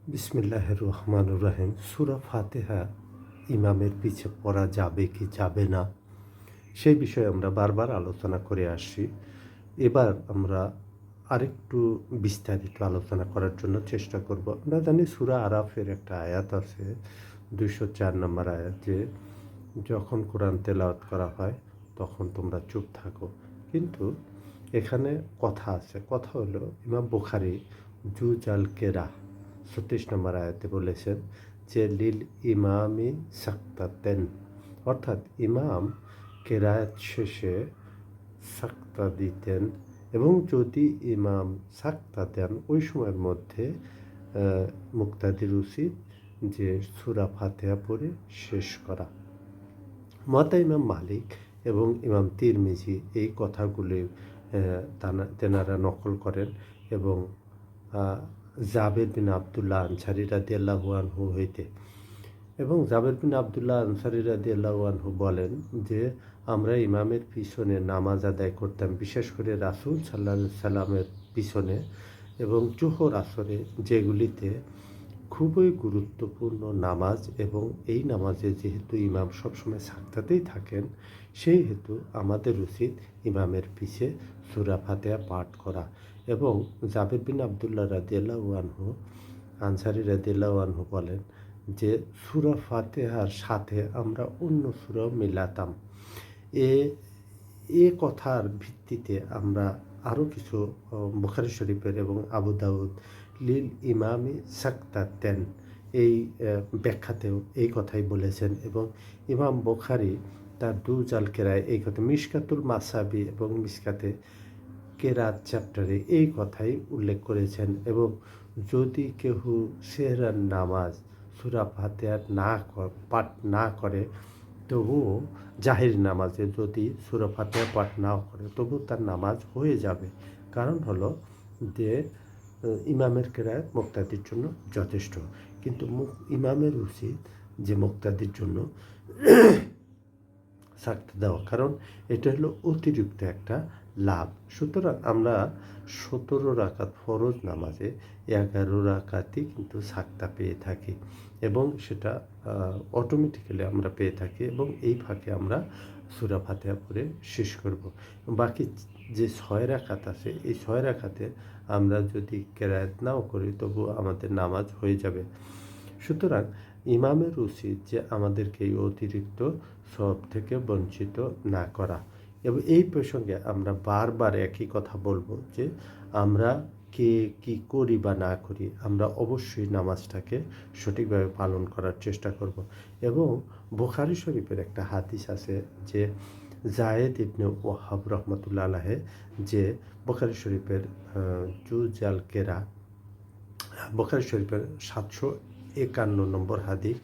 বিসমিল্লাহ রহমান রাহিম। সুরা ফাতেহা ইমামের পিছে পড়া যাবে কি যাবে না, সেই বিষয়ে আমরা বারবার আলোচনা করে আসছি। এবার আমরা আরেকটু বিস্তারিত আলোচনা করার জন্য চেষ্টা করব। আমরা জানি সুরা আরাফের একটা আয়াত আছে, দুইশো চার নম্বর আয়াত, যে যখন কোরআন তেলাওয়াত করা হয় তখন তোমরা চুপ থাকো। কিন্তু এখানে কথা আছে। কথা হলো, ইমাম বুখারি জু জাল কেরা ছত্রিশ নম্বর আয়াতে বলেছেন যে, লিল ইমামি সাক্তাতেন। অর্থাৎ ইমাম কেরায়াত শেষে সাক্তা দিতেন এবং যদি ইমাম সাক্তা দেন, ওই সময়ের মধ্যে মুক্তাদির উচিত যে, সুরা ফাতেহা পড়ে শেষ করা। মাতা ইমাম মালিক এবং ইমাম তিরমিজি এই কথাগুলি তেনারা নকল করেন এবং জাবের বিন আবদুল্লাহ আনসারি রাদি আল্লাহু আনহু হইতে। এবং জাবের বিন আবদুল্লাহ আনসারি রাদি আল্লাহু আনহু বলেন যে, আমরা ইমামের পিছনে নামাজ আদায় করতাম, বিশেষ করে রাসুল সাল্লাহ সাল্লামের পিছনে এবং জোহর আসরে, যেগুলিতে খুবই গুরুত্বপূর্ণ নামাজ এবং এই নামাজে যেহেতু ইমাম সবসময় সাক্তাতেই থাকেন, সেই হেতু আমাদের উচিত ইমামের পিছে সুরা ফাতেহা পাঠ করা। এবং জাবের বিন আবদুল্লাহ রাদিয়াল্লাহু আনহু, আনসারি রাদিয়াল্লাহু আনহু বলেন যে সুরা ফাতেহার সাথে আমরা অন্য সুরাও মিলাতাম। এ এ কথার ভিত্তিতে আমরা আরও কিছু বুখারী শরীফের এবং আবু দাউদ লিল ইমামি সাক্তাতেন এই ব্যাখ্যাতেও এই কথাই বলেছেন এবং ইমাম বুখারি তার দু জাল কেরায় এই কথা মিসকাতুল মাসাবি এবং মিসকাতে কেরাত চ্যাপ্টারে এই কথাই উল্লেখ করেছেন এবং যদি কেউ সেহরার নামাজ, সুরা ফাতেহার না পাঠ না করে, তবুও জাহির নামাজে যদি সুরা ফাতেহা পাঠ নাও করে, তবু তার নামাজ হয়ে যাবে। কারণ হলো যে ইমামের কেরায় মুক্তাদির জন্য যথেষ্ট। কিন্তু ইমামের উচিত যে মুক্তাদির জন্য সাক্ত দেওয়া। কারণ এটা হলো অতিরিক্ত একটা লাভ। সুতরাং আমরা সতেরো রাকাত ফরজ নামাজে এগারো রাকাতই কিন্তু সাক্তা পেয়ে থাকি এবং সেটা অটোমেটিক্যালি আমরা পেয়ে থাকি এবং এই ফাঁকে আমরা সুরা ফাতেহা পরে শেষ করব। বাকি যে ছয় রাখাত আছে, এই ছয় রাখাতে আমরা যদি কেরায়াত নাও করি, তবু আমাদের নামাজ হয়ে যাবে। সুতরাং ইমামের উচিত যে আমাদেরকে এই অতিরিক্ত সব থেকে বঞ্চিত না করা। এবং এই প্রসঙ্গে আমরা বারবার একই কথা বলব যে আমরা কে কি করি বা না করি, আমরা অবশ্যই নামাজটাকে সঠিকভাবে পালন করার চেষ্টা করব। এবং বুখারি শরীফের একটা হাদিস আছে যে জায়েদ ইবনে ওয়াহাব রহমতুল্লা আলাহে যে বুখারি শরীফের জুজাল কেরা, বখারি শরীফের সাতশো একান্ন নম্বর হাদিস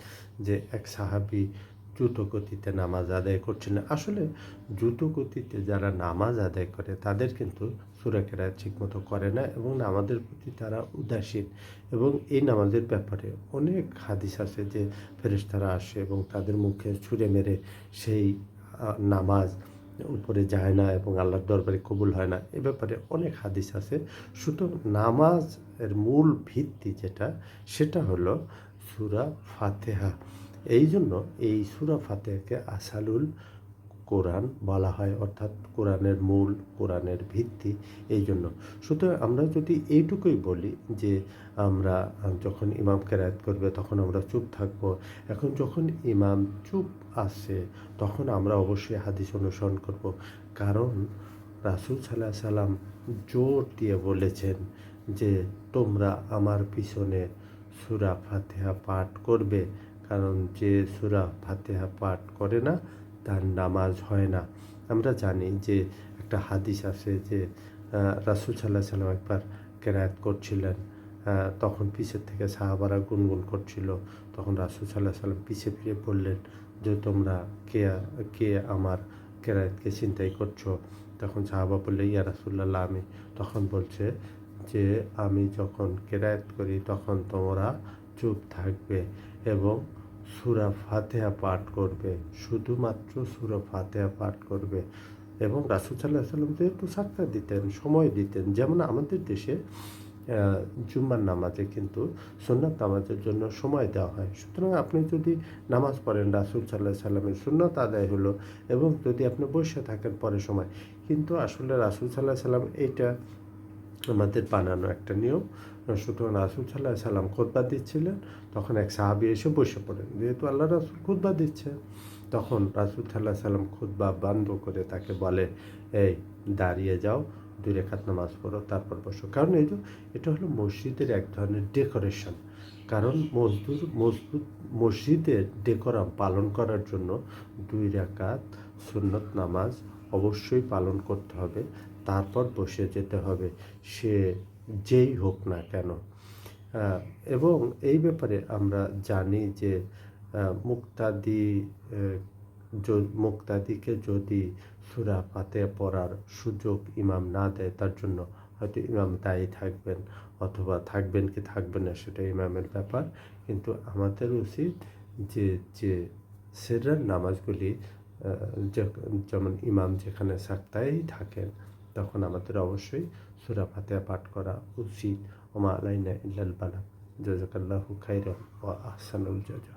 যে এক সাহাবি দ্রুত গতিতে নামাজ আদায় করছে না। আসলে দ্রুত গতিতে যারা নামাজ আদায় করে, তাদের কিন্তু সুরাকেরা ঠিকমতো করে না এবং নামাজের প্রতি তারা উদাসীন। এবং এই নামাজের ব্যাপারে অনেক হাদিস আছে যে ফেরেশতারা আসে এবং তাদের মুখে ছুঁড়ে মেরে সেই নামাজ উপরে যায় না এবং আল্লাহর দরবারে কবুল হয় না। এ ব্যাপারে অনেক হাদিস আছে। সুতরাং নামাজ এর মূল ভিত্তি যেটা, সেটা হলো সুরা ফাতেহা। এই জন্য এই সুরা ফাতেহাকে আসালুল কোরআন বলা হয়, অর্থাৎ কোরআনের মূল, কোরআনের ভিত্তি এই জন্য সুতরাং আমরা যদি এইটুকুই বলি যে আমরা যখন ইমাম কেরায়াত করবে, তখন আমরা চুপ থাকব। এখন যখন ইমাম চুপ আসে তখন আমরা অবশ্যই হাদিস অনুসরণ করব। কারণ রাসুল সাল্লাহ সাল্লাম জোর দিয়ে বলেছেন যে তোমরা আমার পিছনে সুরা ফাতেহা পাঠ করবে। কারণ যে সুরা ফাতেহা পাঠ করে না, তার নামাজ হয় না। আমরা জানি যে একটা হাদিস আছে যে রাসূল সাল্লাহ সাল্লাম একবার কেরায়াত করছিলেন তখন পিছের থেকে সাহাবারা গুনগুন করছিল। তখন রাসূল সাল্লাহ সাল্লাম পিছে ফিরে বললেন যে, তোমরা কে কে আমার কেরায়াতকে চিন্তাই করছ? তখন সাহাবা বললে, ইয়া রাসুল্লাহ আমি। তখন বলছে যে, আমি যখন কেরায়াত করি, তখন তোমরা চুপ থাকবে। এবং সুরা ফাতেহা পাঠ করবে, শুধুমাত্র সুরা ফাতেহা পাঠ করবে। এবং রাসুল সাল্লাহ সাল্লাম যেহেতু সাক্ষাৎ দিতেন, সময় দিতেন। যেমন আমাদের দেশে জুম্মার নামাজে কিন্তু সুন্নাত নামাজের জন্য সময় দেওয়া হয়। সুতরাং আপনি যদি নামাজ পড়েন রাসুল সাল্লাহ সাল্লামের সুন্নত আদায় হলো এবং যদি আপনি বসে থাকেন পরে সময়। কিন্তু আসলে রাসুল সাল্লাহ সাল্লাম এইটা আমাদের বানানো একটা নিয়ম সুতরাং রাসুল সাল্লাহ সাল্লাম খোদবা দিচ্ছিলেন, তখন এক সাহাবি এসে বসে পড়েন যেহেতু আল্লাহ রাসুল খুদ্া দিচ্ছে, তখন রাসুল সাল্লাহ সাল্লাম খুদ্া বন্ধ করে তাকে বলে, এই, দাঁড়িয়ে যাও, দুই রেখাত নামাজ পড়ো, তারপর বসো। কারণ এই যে, এটা হলো মসজিদের এক ধরনের ডেকোরেশন। কারণ মজদুর, মজবুত মসজিদের ডেকোরাম পালন করার জন্য দুই রাকাত সুন্নত নামাজ অবশ্যই পালন করতে হবে। তারপর বসে যেতে হবে, সে যেই হোক না কেন। এবং এই ব্যাপারে আমরা জানি যে মুক্তাদি মুক্তাদিকে যদি সুরা পাতে পড়ার সুযোগ ইমাম না দেয়, তার জন্য হয়তো ইমাম দায়ী থাকবেন অথবা থাকবেন কি থাকবেন না, সেটা ইমামের ব্যাপার। কিন্তু আমাদের উচিত যে যে সেরার নামাজগুলি যেমন ইমাম যেখানে সাক্তাই থাকেন তখন আমাদের অবশ্যই সুরা ফাতেহা পাঠ করা উচিত। ওমা আলাইনা ইল্লাল বালা। জাজাকাল্লাহু খাইরা ও আহসানুল জাজা